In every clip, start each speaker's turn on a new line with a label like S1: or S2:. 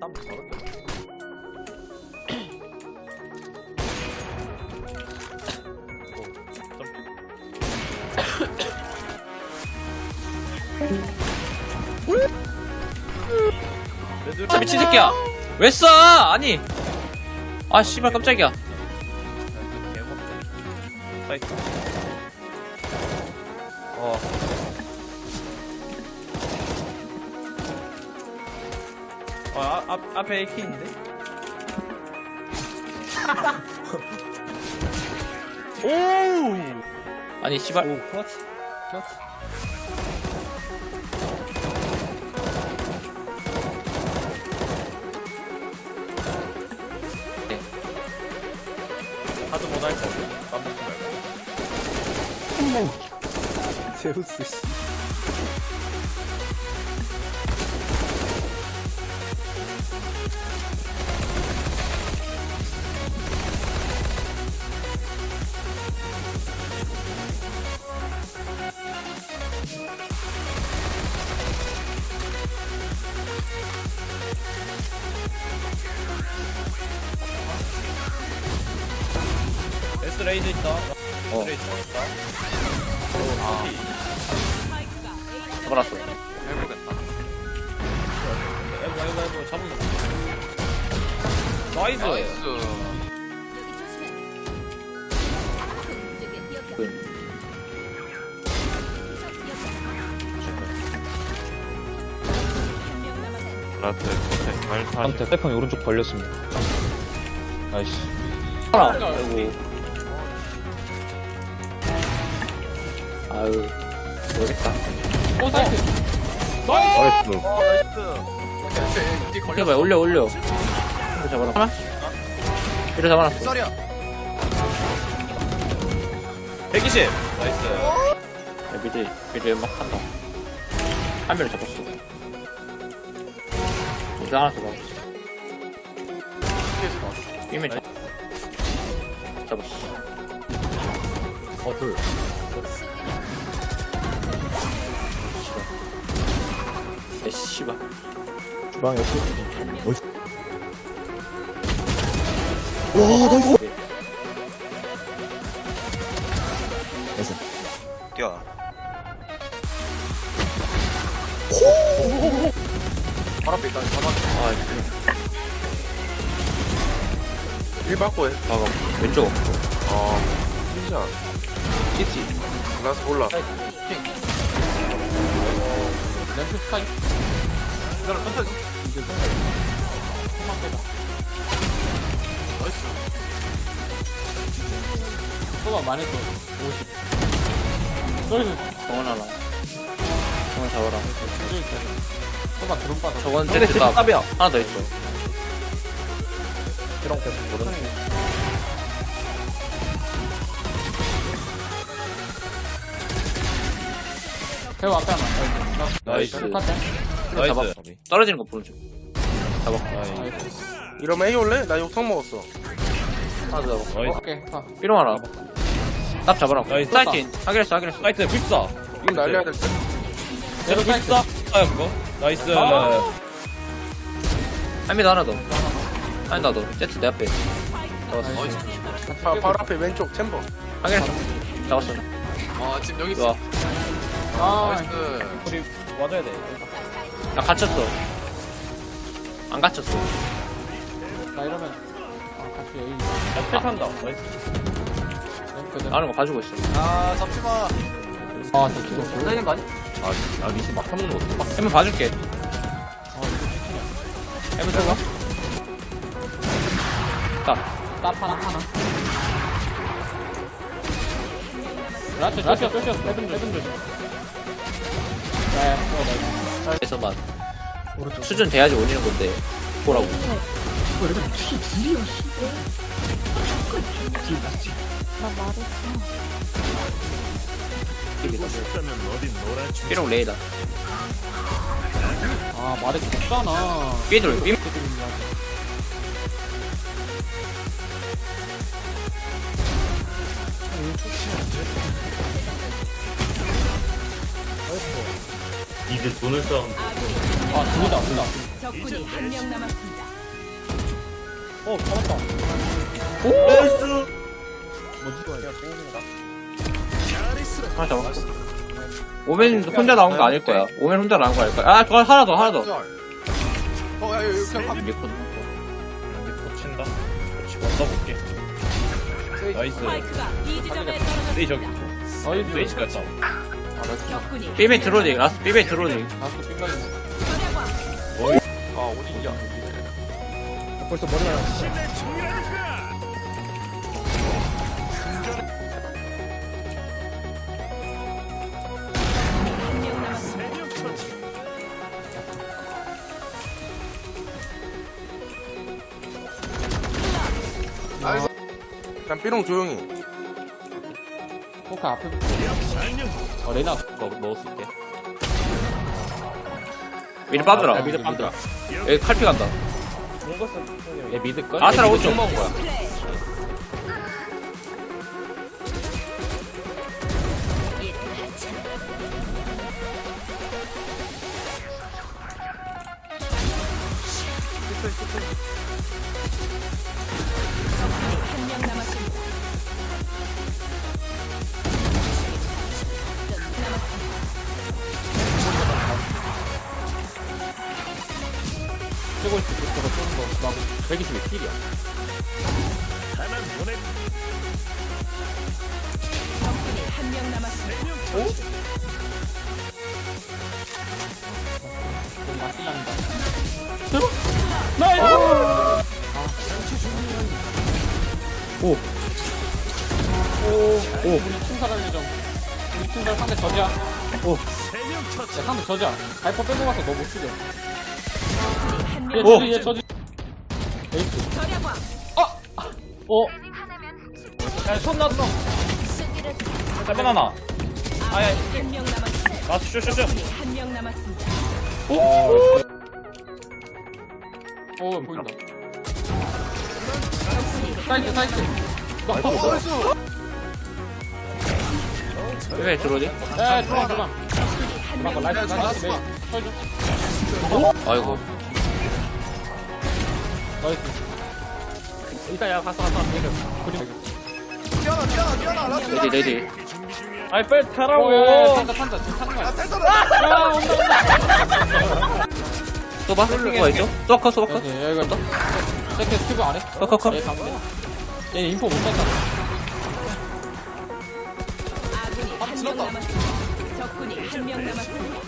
S1: 땀 저렇게.
S2: 아, 미친 새끼야. 왜 쏴? 아니. 아, 씨발, 깜짝이야.
S1: 사이트. 어. 어, 아, 앞, 앞에 AK 있는데? 오!
S2: 아니, 씨발.
S1: 오, 클러치. 클러치.
S2: 네.
S1: 하도 못할 거 없어. 까먹지 말고.
S3: 제우스 씨.
S1: 레이드 있다.
S2: 어.
S1: 레이드 있다.
S2: 아. 잡아놨어.
S1: 해보겠다. 에고, 에고, 에고, 잡은 거. 나이스.
S2: 그,
S4: 라트
S5: 상태 세펑이 오른쪽 벌렸습니다. 나이스.
S2: 하나. 아이고. 아유. 모르겠다.
S4: 나이스
S1: 어, 나이스.
S2: 해봐, 올려, 올려. 이거 잡아놨어. 하나? 이거 잡아놨어.
S1: 썰이야. 120. 나이스.
S2: 야, 미드, 미드 막 한다. 한 명을 잡았어. 이거 하나 더 잡았어. 이면 잡, 잡았어.
S1: 어, 둘.
S2: 야, 씨발.
S3: 주방에 수.
S1: 뛰어. 바로 앞에 있다. 잡아.
S2: 아,
S4: 일 받고 해
S2: 봐봐. 왼쪽 없어.
S4: 어 진짜
S1: 있지.
S4: 나서 몰라
S1: 램프 스카이. 이거를 천천히. 나이스.
S6: 소가 많이 또 50. 저기서
S2: 정원 하나. 정원 잡아라.
S6: 소가 드론 빠져.
S2: 저건
S1: 지금 답이야.
S2: 하나 더 있어.
S1: 이런 계속 모르는.
S6: 배우 앞에 하나.
S1: 나이스.
S6: 똑같아.
S2: 이거 잡아. 떨어지는 거 보는 중. 잡아.
S4: 이러면 A 올래? 나 욕탕 먹었어
S2: 하나 더 잡아.
S1: 나이스.
S6: 오케이. 가.
S2: 삐롱 하나. 딱 잡아라.
S1: 나이스.
S2: 사이트. 확인했어, 확인했어.
S1: 사이트 빅사.
S4: 이거 날려야 될때
S1: 제가 빅사. 아, 그거. 나이스.
S2: 한미도 하나 더. 하나 더. 세트 내 앞에.
S4: 바, 바로 앞에 왼쪽 챔버
S2: 확인했어. 잡았어.
S7: 아 지금 여기
S2: 좋아.
S7: 있어.
S6: 아,
S7: 나이스.
S1: 우리 맞아야 돼.
S2: 나 갇혔어. 안 갇혔어.
S6: 나 이러면. 아, 같이 A.
S1: 야, 택한다. 나이스.
S6: 램프든.
S2: 나는 거 봐주고 있어.
S7: 아 잡지 마.
S6: 아, 저 지금 졸라 있는 거 아니야?
S1: 아, 아, 리시 막 타먹는 거 같아.
S2: 한번 봐줄게.
S6: 아, 이거
S2: 한번 써봐. 딱.
S6: 딱 하나, 하나. 라트, 라트, 쫓겼어. 레븐, 레븐 조심. 야, 야, 어, 나이스.
S2: 에서만. 수준 돼야지 올리는 건데. 보라고. 삐롱 레이다.
S6: 아, 말해줬잖아.
S2: 삐돌, 삐
S6: 아, 둘이다, 둘이 다.
S8: 적군이 한 명 남았습니다.
S1: 어 잡았다
S2: 하나 잡았고. 오멘 혼자 나온 거 아닐 거야. 오멘 혼자 나온 거 아닐 거야. 아, 저거 하나 더, 하나 더.
S7: 어, 야, 이거 그냥 밥.
S1: 여기 꽂힌다 꽂히고 써볼게 나이스
S8: 스파이크가 B 지점에
S1: 네 저기
S8: 떨어졌습니다.
S6: 어이,
S1: 레이지 갔다
S8: 적군이
S2: 삐베 드로닝, 라스 삐베 드로닝.
S6: 나도 빙가이.
S8: 절약왕
S7: 아, 어디냐.
S3: 벌써 머리 나요.
S8: 한명 남았습니다.
S4: 그냥 삐롱 조용히
S6: 포카 앞에 붙어. 어, 레나 거 넣었을게.
S2: 미리 빠져라.
S6: 야, 미드 빠져라.
S2: 여기 칼피 간다.
S6: 얘 미드 걸?
S2: 아스라
S6: 얘 미드
S2: 오른쪽.
S6: 먹은 거야. 최고 있을 때 저거 거. 막 120에 킬이야.
S8: 적군이 한 명 남았습니다.
S6: 좀 맛이 난다. 오. 오. 우리 충살할 예정. 우리 충살 상대 저지야. 오. 야, 상대 저지야. 발퍼 빼고 가서 너 못 죽여. 얘 저지, 얘 저지. 에이스.
S8: 절약왕
S6: 어?
S1: 야손 났어 자 바나나 아야
S8: 한명 남았습니다.
S1: 라스 쇼쇼쇼
S8: 한명 남았습니다.
S6: 오, 보인다. 사이트, 사이트.
S2: 삐베 드로닝.
S6: 야, 들어와, 들어와. 막아, 라이트, 라이트.
S2: 아이고.
S6: 나이스.
S1: 일단 야 가서 가서 내려
S7: 뛰어나, 뛰어나, 뛰어나. 라스.
S2: 레디, 레디.
S1: 아이 빨리 타라고
S6: 오, 야, 야, 탄다, 탄다. 지금 타는 거야. 야, 온다, 온다.
S2: 쏘봐? 쏘가 있죠? 쏘커, 쏘커.
S6: 야, 야, 이거 있다. 세트 스티브 안 해?
S2: 커, 커, 커.
S6: 얘 가면 돼. 얘 인포 못 땄다.
S8: 아군이 한 명 남았습니다. 적군이 한 명 남았습니다.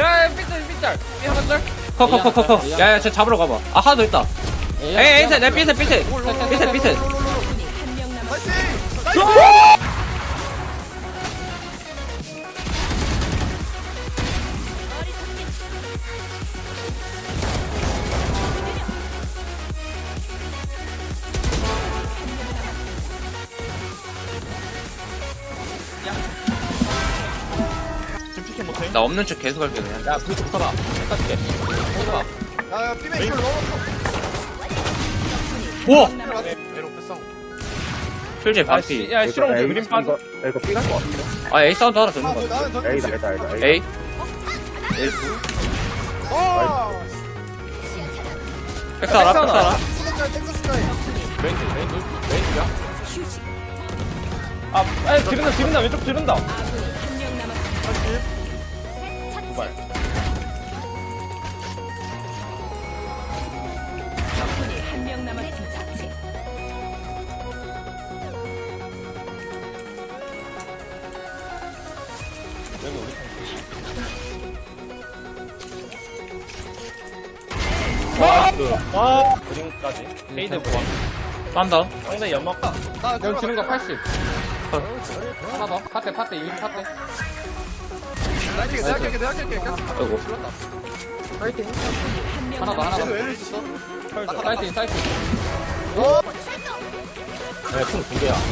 S1: 야 삐뚤 삐뚤 삐한 달
S2: 커, 커, 커, 커, 커. 야, 야, 쟤 잡으러 가봐. 아, 하나 더 있다. 에이, 에이, 내 삐셋, 삐셋. 삐셋, 삐셋.
S7: 나
S2: 없는 척 계속 할게, 그냥.
S6: 야, 불 붙어라. 닦아줄게. 해봐.
S7: 야, 야, 삐메 이걸 넣어놓고.
S2: 우와!
S4: 에롱 패성
S2: 실제 반피.
S1: 야 실험
S3: 에이,
S1: 그림 빠져
S3: 이거, 이거 삐갈 것 같은데?
S2: 아, A 사운드 하나 듣는
S7: 아,
S2: 거
S7: 뭐,
S2: 같아.
S7: 나는.
S3: A다, A다, A다. A.
S2: A?
S7: 어!
S2: 백사라, 백사라.
S7: 스카이, 텍사스 스카이.
S6: 왼쪽, 왼쪽, 왼쪽이야.
S1: 아 아니 지른다 지른다 왼쪽 지른다
S8: 아군이 한명 남았습니다. 적
S1: 아 그림까지 페이드 보안
S2: 빰다.
S1: 상대 연막
S7: 나
S6: 여기 지는 거 80. 하나 더. 파대, 파대, 이미 파대.
S7: 내가 할게, 내가 할게, 내가 할게.
S2: 아이고.
S6: 하나 더, 하나 더. 사이트, 사이트.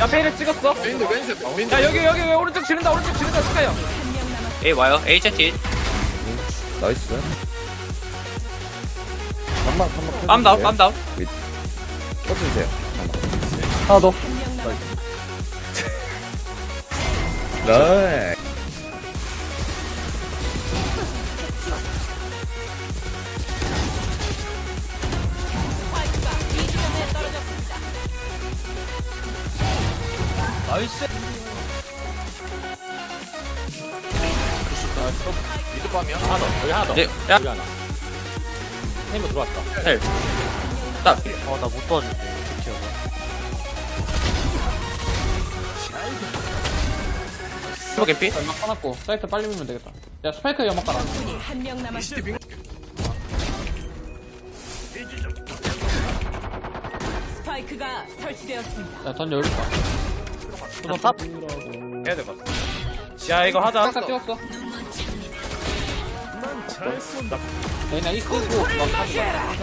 S1: 야 페이를 찍었어
S7: 윈드, 윈드, 윈드.
S1: 야 여기 여기 여기 오른쪽 지른다 오른쪽 지른다 스카이 형.
S2: A 와요. A 채팅.
S3: 나이스. 한방 한방.
S2: 빰 다운, 빰 다운.
S3: 네. 쳐주세요. 하나 더. 나이.
S1: 나이스.
S7: 미드 밤이야?
S1: 하나 더. 여기 하나 더.
S2: 네, 야.
S1: 여기 하나. 헤이머 들어왔다.
S2: 헬. 딱.
S1: 어, 나 못 도와줄게.
S2: 스모 개피?
S6: 연막 까놨고 사이트 빨리 밀면 되겠다 야 스파이크 연막 깔아
S8: 적군이 한 명 남았습니다. 스파이크가 설치되었습니다.
S6: 야던 여기 있다
S1: 나 탑. 해야 될것 같아. 야, 이거 하자.
S6: 아까 찍었어 레이나 이 끄고 막 하지 마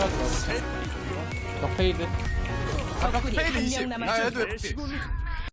S6: 벽페이드
S8: 적군이
S7: 페이드
S8: 한
S7: 20.
S8: 명
S7: 야,
S8: 남았습니다.
S7: 얘도 FP.